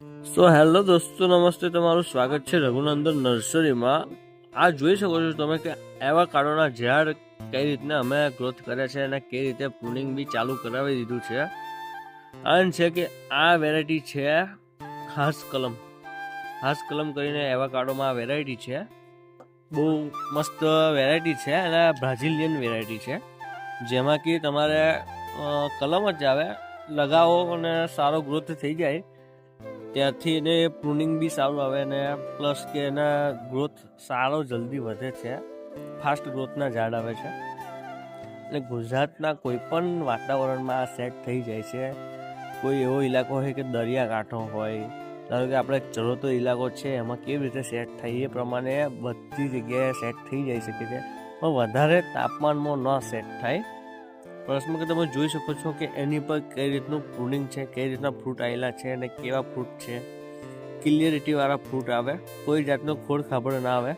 So hello દોસ્તો નમસ્તે તમારું સ્વાગત છે રઘુનંદન નર્સરીમાં આ જોઈ શકો છો તમે કે એવા કાળોના ઝાડ કઈ રીતના અમે ગ્રોથ કર્યા છે અને કઈ રીતે પ્રુનિંગ બી ચાલુ કરાવી દીધું છે. કારણ છે કે આ વેરાયટી છે હાસ કલમ. હાસ કલમ કરીને એવા કાળોમાં આ વેરાયટી છે. બહુ મસ્ત વેરાયટી છે અને બ્રાઝિલિયન વેરાયટી છે. જેમાં કે તમારે કલમ જ આવે, લગાવો અને સારો ગ્રોથ થઈ જાય. ત્યારથી એને પ્રુનિંગ બી સારું આવે અને પ્લસ કે એના ગ્રોથ સારો જલ્દી વધે છે. ફાસ્ટ ગ્રોથના ઝાડ આવે છે. એટલે ગુજરાતના કોઈપણ વાતાવરણમાં આ સેટ થઈ જાય છે. કોઈ એવો ઇલાકો હોય કે દરિયાકાંઠો હોય, ધારો કે આપણે ચરોતો ઇલાકો છે, એમાં કેવી રીતે સેટ થાય એ પ્રમાણે બધી જગ્યાએ સેટ થઈ જઈ શકે છે પણ વધારે તાપમાનમાં ન સેટ થાય. પ્રશ્ન કે તમે જોઈ શકો છો કે એની પર કઈ રીતનું પ્રુનિંગ છે, કઈ રીતના ફ્રૂટ આવેલા છે અને કેવા ફ્રૂટ છે. ક્લિયરિટી વાળા ફ્રૂટ આવે, કોઈ જાતનો ખોડ ખાબડ ના આવે.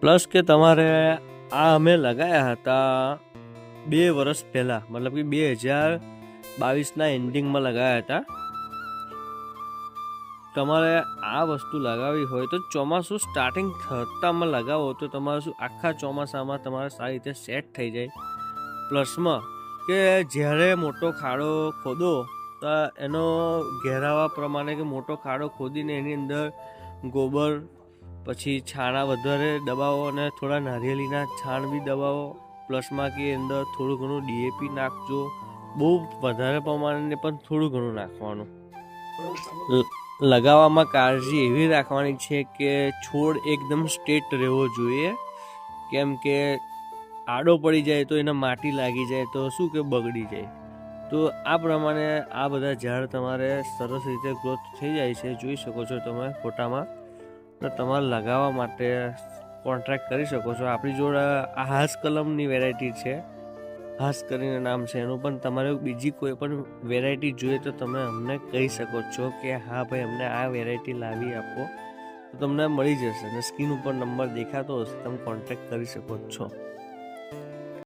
પ્લસ કે તમારે આ અમે લગાવ્યા હતા બે વર્ષ પહેલાં, મતલબ કે બે હજાર બાવીસના એન્ડિંગમાં લગાયા હતા. તમારે આ વસ્તુ લગાવવી હોય તો ચોમાસું સ્ટાર્ટિંગ થતામાં લગાવો તો તમારે શું આખા ચોમાસામાં તમારે સારી રીતે સેટ થઈ જાય. પ્લસમાં કે જ્યારે મોટો ખાડો ખોદો, તો એનો ઘેરાવા પ્રમાણે કે મોટો ખાડો ખોદીને એની અંદર ગોબર, પછી છાણા વધારે દબાવો અને થોડા નારિયેળીના છાણ બી દબાવો. પ્લસમાં કે અંદર થોડું ઘણું ડીએપી નાખજો. બહુ વધારે પ્રમાણે પણ થોડું ઘણું નાખવાનું. લગાવવામાં કાળજી એવી રાખવાની છે કે છોડ એકદમ સ્ટ્રેટ રહેવો જોઈએ. કેમ કે આડો પડી જાય તો એને માટી લાગી જાય તો શું કે બગડી જાય? તો આ પ્રમાણે આ બધા ઝાડ તમારે સરસ રીતે ગ્રોથ થઈ જાય છે. જોઈ શકો છો તમે ફોટામાં. તમારે લગાવવા માટે કોન્ટ્રાક્ટ કરી શકો છો. આપણી જોડે આ હાસ કલમની વેરાયટી છે. હાસ કરીને નામ છે એનું. પણ તમારે બીજી કોઈ પણ વેરાયટી જોઈએ તો તમે અમને કહી શકો છો કે હા ભાઈ, અમને આ વેરાયટી લાવી આપો. તો તમને મળી જશે. અને સ્કીન ઉપર નંબર દેખાતો હશે, તમે કોન્ટેક્ટ કરી શકો છો.